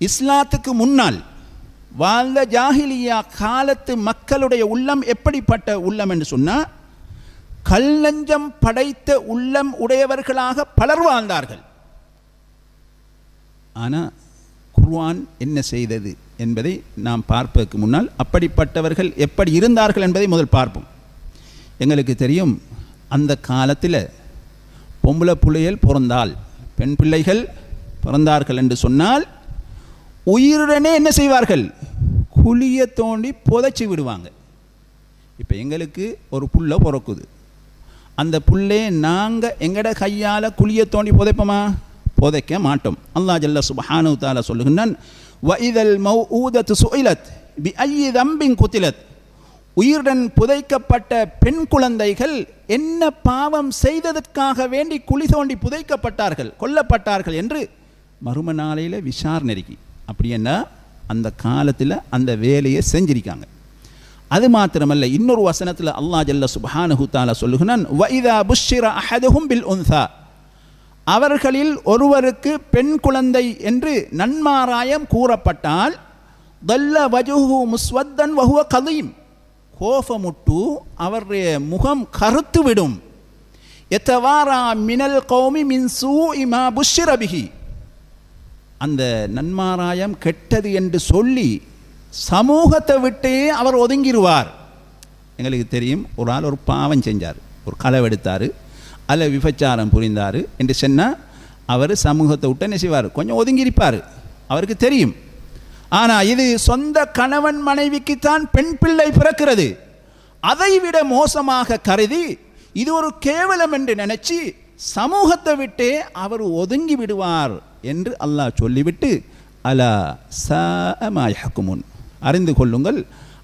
இஸ்லாத்துக்கு முன்னால் வாழ்ந்த ஜாஹிலியா காலத்து மக்களுடைய உள்ளம் எப்படிப்பட்ட உள்ளம் என்று சொன்னால் கல்லஞ்சம் படைத்த உள்ளம் உடையவர்களாக பலர் வாழ்ந்தார்கள். ஆனால் குர்வான் என்ன செய்தது என்பதை நாம் பார்ப்பதற்கு முன்னால் அப்படிப்பட்டவர்கள் எப்படி இருந்தார்கள் என்பதை முதல் பார்ப்போம். எங்களுக்கு தெரியும் அந்த காலத்தில் பொம்பளை பிள்ளைகள் பிறந்தால் பெண் பிள்ளைகள் பிறந்தார்கள் என்று சொன்னால் உயிருடனே என்ன செய்வார்கள்? குழியை தோண்டி புதைச்சி விடுவாங்க. இப்போ எங்களுக்கு ஒரு புல்லை பிறக்குது. அந்த புல்லே நாங்கள் எங்கட கையால் குழியை தோண்டி புதைப்போமா? புதைக்க மாட்டோம். அல்லா ஜல்ல சுபஹானு தாலா சொல்லுகின்றான் வஇதல் மௌ ஊதத் சுயிலத் பி ஐய தம்பிங் குத்திலத். உயிருடன் புதைக்கப்பட்ட பெண் குழந்தைகள் என்ன பாவம் செய்ததற்காக வேண்டி குழி தோண்டி புதைக்கப்பட்டார்கள் கொல்லப்பட்டார்கள் என்று மறும நாளையில் விசாரணை அப்படி என்ன? அந்த காலத்தில் அந்த வேலையை செஞ்சிருக்காங்க. அது மாத்திரமல்ல இன்னொரு வசனத்தில் அல்லா ஜல்ல சுப்ஹானஹு சொல்லுகிறான் வைதா புஷ்ஷிர அஹதுஹும் பில் உன்சா அவர்களில் ஒருவருக்கு பெண் குழந்தை என்று நன்மாராயம் கூறப்பட்டால் தல்ல வஜுஹு முஸ்வத்தன் வஹுவ கதையும் கோபமுட்டு அவருடைய முகம் கருத்துவிடும். எத்தவாரா மினல் கௌமி மின் சூ இமா புஷ்ஷிரபிகி அந்த நன்மாராயம் கெட்டது என்று சொல்லி சமூகத்தை விட்டே அவர் ஒதுங்கிடுவார் எங்களுக்கு தெரியும் ஒரு ஆள் ஒரு பாவம் செஞ்சார் ஒரு களவெடுத்தார் அதில் விபச்சாரம் புரிந்தார் என்று சொன்னால் அவர் சமூகத்தை விட்டு நெசிவார் கொஞ்சம் ஒதுங்கியிருப்பார். அவருக்கு தெரியும். ஆனால் இது சொந்த கணவன் மனைவிக்குத்தான் பெண் பிள்ளை பிறக்கிறது. அதைவிட மோசமாக கருதி இது ஒரு கேவலம் என்று நினச்சி சமூகத்தை விட்டே அவர் ஒதுங்கி விடுவார். என்று அல்லாஹ் சொல்லிவிட்டு அலா சமாயக்குமுன் அறிந்து கொள்ளுங்கள்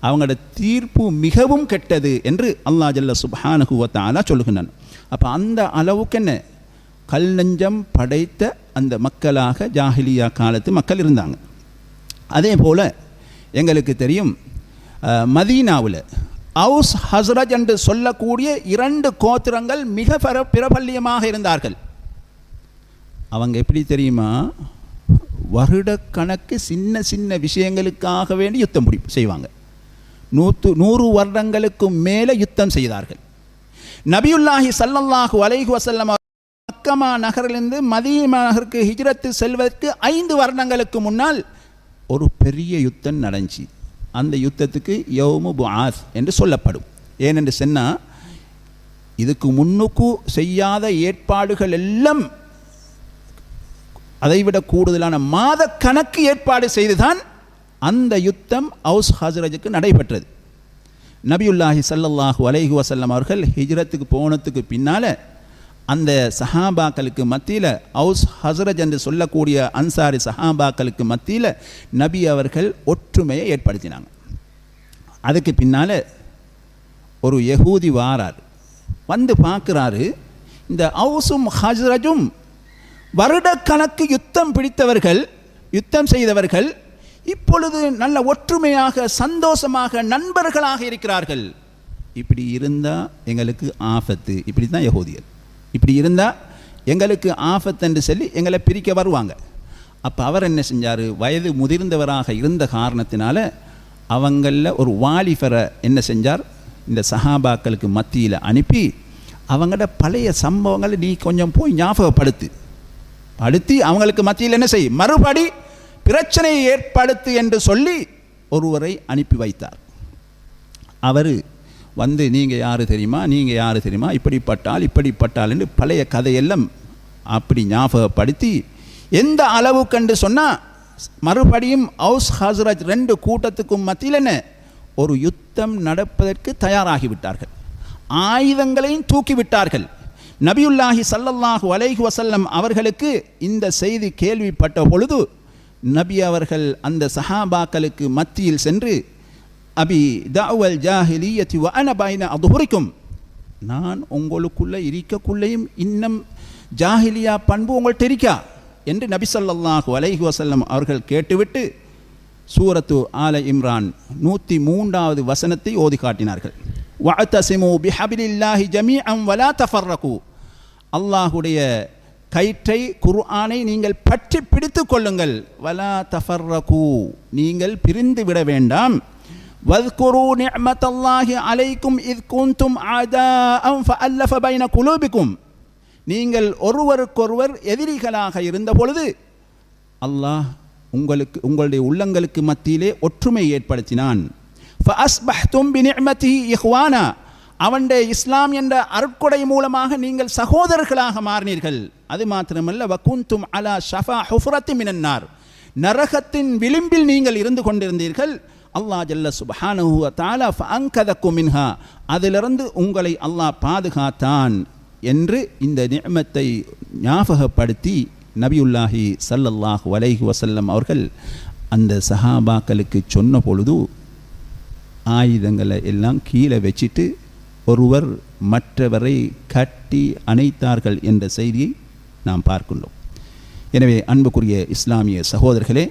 அவங்களோட தீர்ப்பு மிகவும் கெட்டது என்று அல்லாஹ் ஜல்ல சுபானுகுவத்தாலா சொல்லுகின்றான். அப்போ அந்த அளவுக்கு என்ன? கல் நெஞ்சம் படைத்த அந்த மக்களாக ஜாஹிலியா காலத்து மக்கள் இருந்தாங்க. அதே போல் எங்களுக்கு தெரியும் மதீனாவில் அவுஸ் ஹஸ்ரஜ் என்று சொல்லக்கூடிய இரண்டு கோத்திரங்கள் மிக பிர பிரபல்யமாக இருந்தார்கள். அவங்க எப்படி தெரியுமா? வருடக்கணக்கு சின்ன சின்ன விஷயங்களுக்காக வேண்டி யுத்தம் முடி செய்வாங்க. நூற்று நூறு வருடங்களுக்கும் மேலே யுத்தம் செய்தார்கள். நபியுல்லாஹி சல்லல்லாஹு அலைஹு வசல்லம் அவர் மக்கமா நகரிலிருந்து மதீனா நகருக்கு ஹிஜ்ரத்து செல்வதற்கு ஐந்து வருடங்களுக்கு முன்னால் ஒரு பெரிய யுத்தம் நடந்துச்சு. அந்த யுத்தத்துக்கு யௌமு புஆஸ் என்று சொல்லப்படும். ஏனென்று சொன்னால் இதுக்கு முன்னுக்கு செய்யாத ஏற்பாடுகள் எல்லாம் அதைவிட கூடுதலான மாத கணக்கு ஏற்பாடு செய்துதான் அந்த யுத்தம் அவுஸ் ஹஸ்ரஜுக்கு நடைபெற்றது. நபியுல்லாஹி ஸல்லல்லாஹு அலைஹி வசல்லம் அவர்கள் ஹிஜ்ரத்துக்கு போனதுக்கு பின்னால் அந்த சஹாபாக்களுக்கு மத்தியில் அவுஸ் ஹஸ்ரஜ் என்று சொல்லக்கூடிய அன்சாரி சஹாபாக்களுக்கு மத்தியில் நபி அவர்கள் ஒற்றுமையை ஏற்படுத்தினாங்க. அதுக்கு பின்னால் ஒரு யகூதி வாரார். வந்து பார்க்குறாரு இந்த அவுசும் ஹஸ்ரஜும் வருடக்கணக்கு யுத்தம் பிடித்தவர்கள் யுத்தம் செய்தவர்கள் இப்பொழுது நல்ல ஒற்றுமையாக சந்தோஷமாக நண்பர்களாக இருக்கிறார்கள். இப்படி இருந்தால் எங்களுக்கு ஆபத்து. இப்படி தான் யகூதியர். இப்படி இருந்தால் எங்களுக்கு ஆபத்து என்று சொல்லி எங்களை பிரிக்க வருவாங்க. அப்போ அவர் என்ன செஞ்சார்? வயது முதிர்ந்தவராக இருந்த காரணத்தினால அவங்களில் ஒரு வாலிபரை என்ன செஞ்சார்? இந்த சஹாபாக்களுக்கு மத்தியில் அனுப்பி அவங்களோட பழைய சம்பவங்களை நீ கொஞ்சம் போய் ஞாபகப்படுத்து. படுத்தி அவங்களுக்கு மத்தியில் என்ன செய் மறுபடி பிரச்சனையை ஏற்படுத்து என்று சொல்லி ஒருவரை அனுப்பி வைத்தார். அவர் வந்து நீங்கள் யார் தெரியுமா? நீங்கள் யார் தெரியுமா? இப்படிப்பட்டால் இப்படிப்பட்டால் என்று பழைய கதையெல்லாம் அப்படி ஞாபகப்படுத்தி எந்த அளவு கண்டு சொன்னால் மறுபடியும் ஹவுஸ் ஹாசராஜ் ரெண்டு கூட்டத்துக்கும் மத்தியில் என்ன ஒரு யுத்தம் நடப்பதற்கு தயாராகிவிட்டார்கள். ஆயுதங்களையும் தூக்கிவிட்டார்கள். நபியுல்லாஹி சல்லல்லாஹு அலைஹு வசல்லம் அவர்களுக்கு இந்த செய்தி கேள்விப்பட்ட பொழுது நபி அவர்கள் அந்த சஹாபாக்களுக்கு மத்தியில் சென்று அபி தாவல் ஜாஹிலியத்தி வ அன பைன நான் உங்களுக்குள்ளே இருக்கக்குள்ளேயும் இன்னும் ஜாஹிலியா பண்பு உங்கள்கிட்ட இருக்கா என்று நபி சொல்லல்லாஹு அலைஹி வசல்லம் அவர்கள் கேட்டுவிட்டு சூரத்து ஆல இம்ரான் நூற்றி மூன்றாவது வசனத்தை ஓதி காட்டினார்கள். வஅத்தசிமு பிஹபிலில்லாஹி அம் வலா தஃபர்ரகு. அல்லாஹுடைய கயிற்றை குர்ஆனை நீங்கள் பற்றி பிடித்து கொள்ளுங்கள். வலா தஃபர்ரகு. நீங்கள் பிரிந்து விட வேண்டாம். வத்குரு நிஅமத்தல்லாஹி அலைக்கும் இத் குந்தும் ஆதாஅம் ஃபஅல்லஃப பைன குலூபிக்கும். நீங்கள் ஒருவருக்கொருவர் எதிரிகளாக இருந்த பொழுது அல்லாஹ் உங்களுக்கு உங்களுடைய உள்ளங்களுக்கு மத்தியிலே ஒற்றுமை ஏற்படுத்தினான். ஃபஅஸ்பஹ்தும் பினிஅமதிஹி இஹ்வானா. அவனுடைய இஸ்லாம் என்ற அருட்கொடை மூலமாக நீங்கள் சகோதரர்களாக மாறினீர்கள். அது மாத்திரமல்ல வகுந்தும் அலா ஷஃபா ஹுஃப்ரத்தி மினன்னார். நரகத்தின் விளிம்பில் நீங்கள் இருந்து கொண்டிருந்தீர்கள். அல்லாஹ் ஜல்ல சுபஹானஹு தாலா ஃபங்கதக்கு மின்ஹா. அதிலிருந்து உங்களை அல்லாஹ் பாதுகாத்தான் என்று இந்த நியமத்தை ஞாபகப்படுத்தி நபியுல்லாஹி சல்லல்லாஹ் வலைஹி வசல்லம் அவர்கள் அந்த சஹாபாக்களுக்கு சொன்ன பொழுது ஆயுதங்களை எல்லாம் கீழே வச்சிட்டு ஒருவர் மற்றவரை கட்டி அணைத்தார்கள் என்ற செய்தியை நாம் பார்க்கின்றோம். எனவே அன்புக்குரிய இஸ்லாமிய சகோதரர்களே